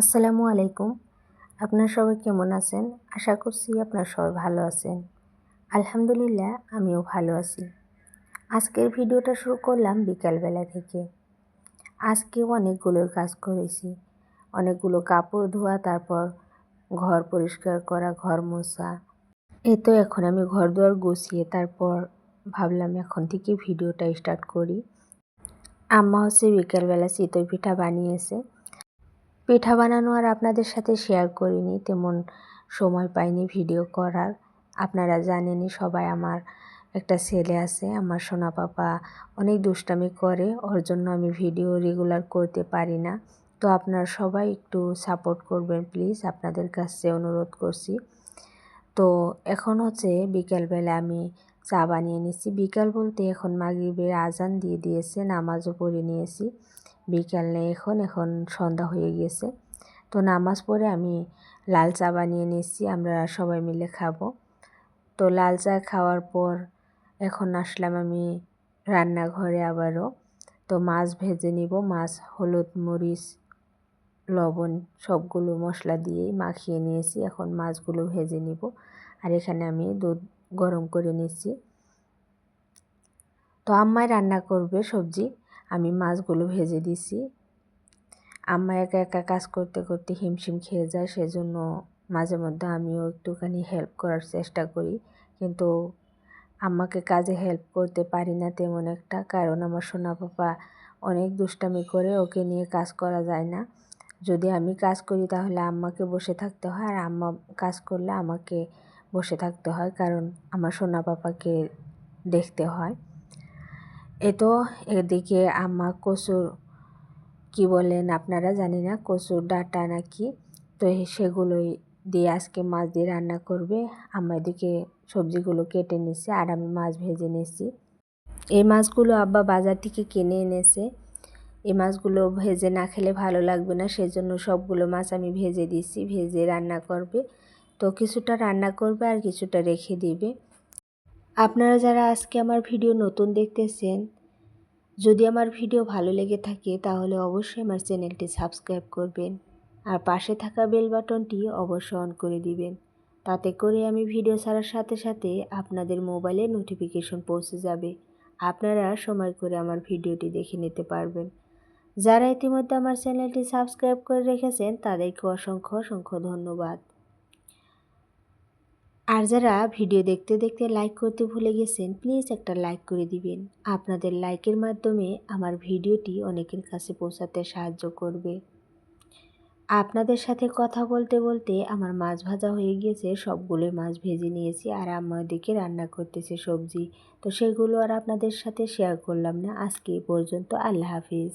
আসসালামু আলাইকুম। আপনারা সবাই কেমন আছেন? আশা করছি আপনারা সবাই ভালো আছেন। আলহামদুলিল্লাহ, আমিও ভালো আছি। আজকের ভিডিওটা শুরু করলাম বিকালবেলা থেকে। আজকে অনেকগুলো কাজ করেছি। অনেকগুলো কাপড় ধোয়া, তারপর ঘর পরিষ্কার করা, ঘর মোছা। এই তো এখন আমি ঘর দুয়ার গুছিয়ে তারপর ভাবলাম এখন থেকে ভিডিওটা স্টার্ট করি। আম্মা হচ্ছে বিকালবেলা চিতই পিঠা বানিয়েছে। পিঠা বানানো আর আপনাদের সাথে শেয়ার করিনি, তেমন সময় পাইনি ভিডিও করার। আপনারা জানেনই সবাই আমার একটা ছেলে আছে, আমার সোনা পাপা অনেক দুষ্টামি করে, ওর জন্য আমি ভিডিও রেগুলার করতে পারি না। তো আপনারা সবাই একটু সাপোর্ট করবেন প্লিজ আপনাদের কাছে অনুরোধ করছি। তো এখন হচ্ছে বিকেলবেলা আমি চা বানিয়ে নিয়েছি বিকাল বলতে এখন মাগরিবের আজান দিয়ে দিয়েছে, নামাজও পড়ে নিয়েছি। বিকাল এখন এখন সন্ধ্যা হয়ে গিয়েছে তো নামাজ পড়ে আমি লাল চা বানিয়ে নিচ্ছি, আমরা সবাই মিলে খাব। তো লাল চা খাওয়ার পর এখন আসলাম আমি রান্নাঘরে আবারও। তো মাছ ভেজে নিব, মাছ, হলুদ মরিচ, লবণ সবগুলো মশলা দিয়েই মাখিয়ে নিয়েছি, এখন মাছগুলো ভেজে নিব। আর এখানে আমি দুধ গরম করে নিচ্ছি। তো আম্মাই রান্না করবে সবজি। আমি মাছগুলো ভেজে দিছি। আম্মা একা একা কাজ করতে করতে হিমশিম খেয়ে যায়, সেজন্য মাঝে মধ্যে আমিও একটুখানি হেল্প করার চেষ্টা করি। কিন্তু আম্মাকে কাজে হেল্প করতে পারি না তেমন একটা, কারণ আমার সোনা পাপা অনেক দুষ্টামি করে, ওকে নিয়ে কাজ করা যায় না। যদি আমি কাজ করি তাহলে আম্মাকে বসে থাকতে হয়, আর আম্মা কাজ করলে আমাকে বসে থাকতে হয়, কারণ আমার সোনা পাপাকে দেখতে হয়। এ তো এদিকে আম্মা কচুর কি বলেন আপনারা জানি না, কচুর ডাটা নাকি? তো সেগুলোই দিয়ে আজকে মাছ দিয়ে রান্না করবে। আম্মা এদিকে সবজিগুলো কেটে নিচ্ছে আর আমি মাছ ভেজে নিচ্ছি এই মাছগুলো আব্বা বাজার থেকে কিনে এনেছে। এই মাছগুলো ভেজে না খেলে ভালো লাগবে না, সেজন্য সবগুলো মাছ আমি ভেজে দিচ্ছি ভেজে রান্না করবে। তো কিছুটা রান্না করবে আর কিছুটা রেখে দিবে। আপনারা যারা আজকে আমার ভিডিও নতুন দেখতেছেন, যদি আমার ভিডিও ভালো লেগে থাকে, তাহলে অবশ্যই আমার চ্যানেলটি সাবস্ক্রাইব করবেন। আর পাশে থাকা বেল বাটনটি অবশ্যই অন করে দিবেন। তাতে করে আমি ভিডিও ছাড়ার সাথে সাথে আপনাদের মোবাইলে নোটিফিকেশন পৌঁছে যাবে। আপনারা সময় করে আমার ভিডিওটি দেখে নিতে পারবেন। যারা ইতিমধ্যে আমার চ্যানেলটি সাবস্ক্রাইব করে রেখেছেন, তাদেরকে অসংখ্য অসংখ্য ধন্যবাদ। আর যারা ভিডিও দেখতে দেখতে লাইক করতে ভুলে গেছেন প্লিজ একটা লাইক করে দিবেন। আপনাদের লাইকের মাধ্যমে আমার ভিডিওটি অনেকের কাছে পৌঁছাতে সাহায্য করবে। আপনাদের সাথে কথা বলতে বলতে আমার মাছ ভাজা হয়ে গিয়েছে সবগুলোই মাছ ভেজে নিয়েছি আর আমার দিকে রান্না করতেছে সবজি। তো সেগুলো আর আপনাদের সাথে শেয়ার করলাম না। আজকে পর্যন্ত আল্লাহ হাফিজ।